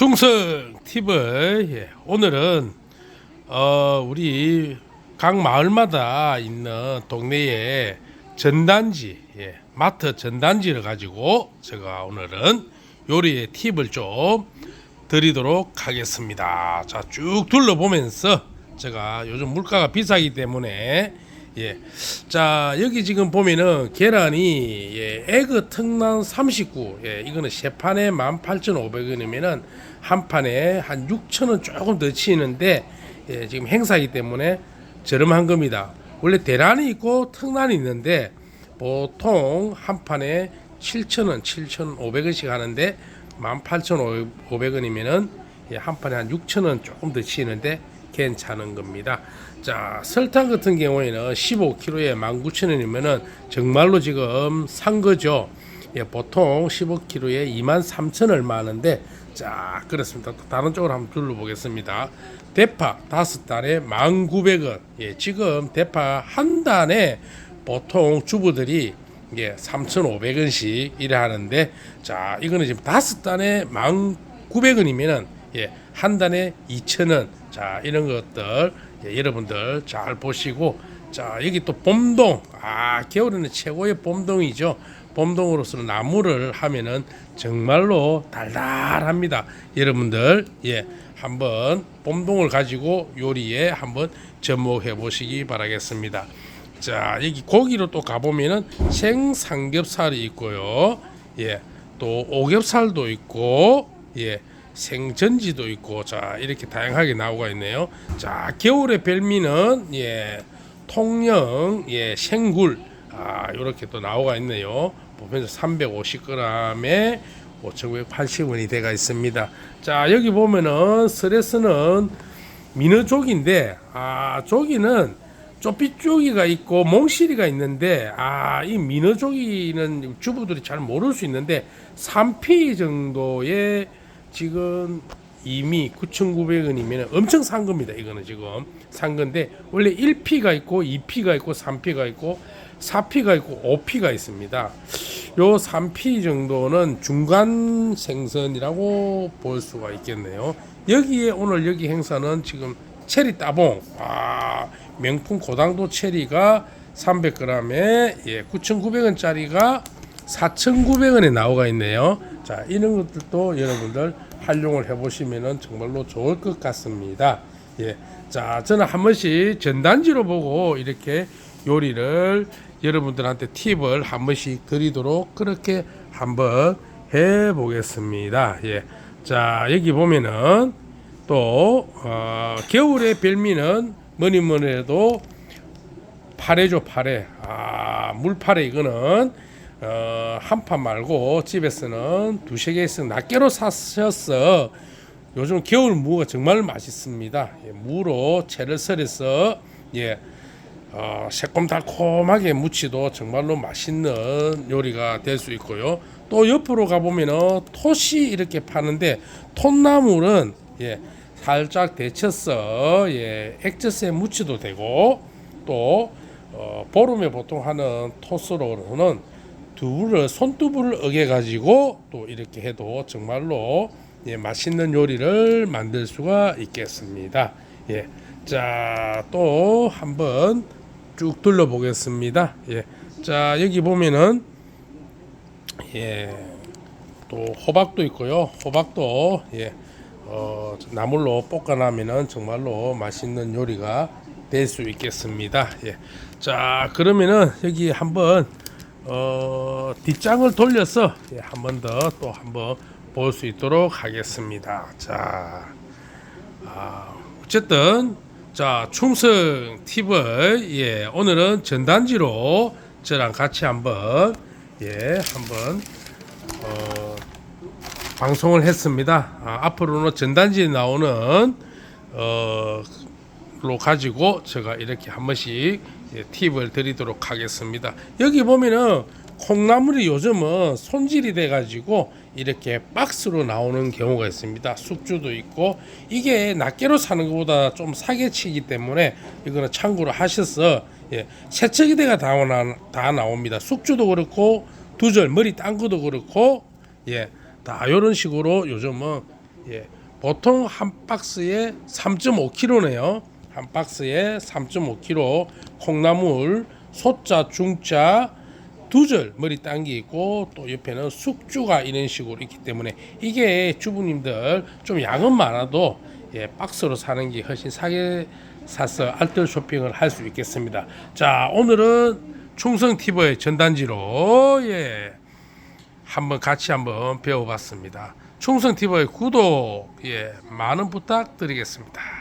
충성 팁을 예, 오늘은 어, 우리 각 마을마다 있는 동네에 전단지 예, 마트 전단지를 가지고 제가 오늘은 요리의 팁을 좀 드리도록 하겠습니다. 자 쭉 둘러보면서 제가 요즘 물가가 비싸기 때문에 예. 자, 여기 지금 보면은 계란이 예, 에그 특란 39. 예, 이거는 세 판에 18,500원이면은 한 판에 한 6,000원 조금 더 치는데 예, 지금 행사이기 때문에 저렴한 겁니다. 원래 대란이 있고 특란이 있는데 보통 한 판에 7,000원, 7,500원씩 하는데 18,500원이면은 예, 한 판에 한 6,000원 조금 더 치는데 괜찮은 겁니다. 자, 설탕 같은 경우에는 15kg에 19,000원이면은 정말로 지금 산 거죠. 예, 보통 15kg에 23,000 얼마 하는데 자, 그렇습니다. 또 다른 쪽으로 한번 둘러보겠습니다. 대파 다섯 단에 1,900원. 예, 지금 대파 한 단에 보통 주부들이 예, 3,500원씩 이래 하는데 자, 이거는 지금 다섯 단에 1,900원이면은 예, 한 단에 2,000원. 자, 이런 것들 예, 여러분들 잘 보시고 자, 여기 또 봄동. 아, 겨울에는 최고의 봄동이죠. 봄동으로서는 나무를 하면은 정말로 달달합니다. 여러분들 예, 한번 봄동을 가지고 요리에 한번 접목해 보시기 바라겠습니다. 자, 여기 고기로 또 가보면은 생삼겹살이 있고요. 예, 또 오겹살도 있고, 예, 생전지도 있고, 자, 이렇게 다양하게 나오고 있네요. 자, 겨울의 별미는, 예, 통영, 예, 생굴, 아, 이렇게 또 나오가 있네요. 보면서 350g에 5,980원이 돼가 있습니다. 자, 여기 보면은 스트레스는 민어조기인데, 아, 조기는 쪼삐쪼기가 있고 몽실이가 있는데 아이 민어조기는 주부들이 잘 모를 수 있는데 3피 정도의 지금 이미 9,900원이면 엄청 산 겁니다. 이거는 지금 산 건데 원래 1피가 있고 2피가 있고 3피가 있고 4피가 있고 5피가 있습니다. 요 3피 정도는 중간 생선이라고 볼 수가 있겠네요. 여기에 오늘 여기 행사는 지금 체리 따봉 아 명품 고당도 체리가 300g에 예, 9,900원짜리가 4,900원에 나오가 있네요. 자, 이런 것들도 여러분들 활용을 해보시면은 정말로 좋을 것 같습니다. 예, 자, 저는 한 번씩 전단지로 보고 이렇게 요리를 여러분들한테 팁을 한 번씩 드리도록 그렇게 한번 해 보겠습니다. 예, 자, 여기 보면은 또 어, 겨울의 별미는 뭐니 뭐니 해도 파래죠 파래 아 물파래 이거는 어, 한 판 말고 집에서는 두세 개씩 낱개로 사셨어 요즘 겨울 무가 정말 맛있습니다. 예, 무로 채를 썰어서 예 어, 새콤달콤하게 무치도 정말로 맛있는 요리가 될 수 있고요. 또 옆으로 가보면은 톳이 이렇게 파는데 톳나물은 예 살짝 데쳐서 예, 액젓에 묻혀도 되고 또 어, 보름에 보통 하는 토스로는 두부를 손두부를 어겨 가지고 또 이렇게 해도 정말로 예, 맛있는 요리를 만들 수가 있겠습니다. 예, 자 또 한번 쭉 둘러보겠습니다. 예, 자 여기 보면은 예, 또 호박도 있고요. 호박도 예. 어, 나물로 볶아나면은 정말로 맛있는 요리가 될 수 있겠습니다. 예. 자, 그러면은 여기 한번 어, 뒷장을 돌려서 예, 한번 더 또 한번 볼 수 있도록 하겠습니다. 자, 아, 어쨌든 자 충성 팁을 예, 오늘은 전단지로 저랑 같이 한번 예, 한번 어, 방송을 했습니다. 아, 앞으로는 전단지에 나오는 어, 로 가지고 제가 이렇게 한 번씩 예, 팁을 드리도록 하겠습니다. 여기 보면은 콩나물이 요즘은 손질이 돼 가지고 이렇게 박스로 나오는 경우가 있습니다. 숙주도 있고 이게 낱개로 사는 것보다 좀 싸게 치기 때문에 이거는 참고로 하셔서 예, 세척이 돼가 다, 나, 다 나옵니다. 숙주도 그렇고 두절 머리 딴 것도 그렇고 예, 다 이런 식으로 요즘은 예, 보통 한 박스에 3.5kg네요. 한 박스에 3.5kg 콩나물 소자 중자 두절 머리 딴게 있고 또 옆에는 숙주가 이런 식으로 있기 때문에 이게 주부님들 좀 양은 많아도 예, 박스로 사는 게 훨씬 싸게 사서 알뜰 쇼핑을 할 수 있겠습니다. 자 오늘은 충성 TV의 전단지로 예 한번 같이 한번 배워봤습니다. 충성 TV의 구독 예 많은 부탁드리겠습니다.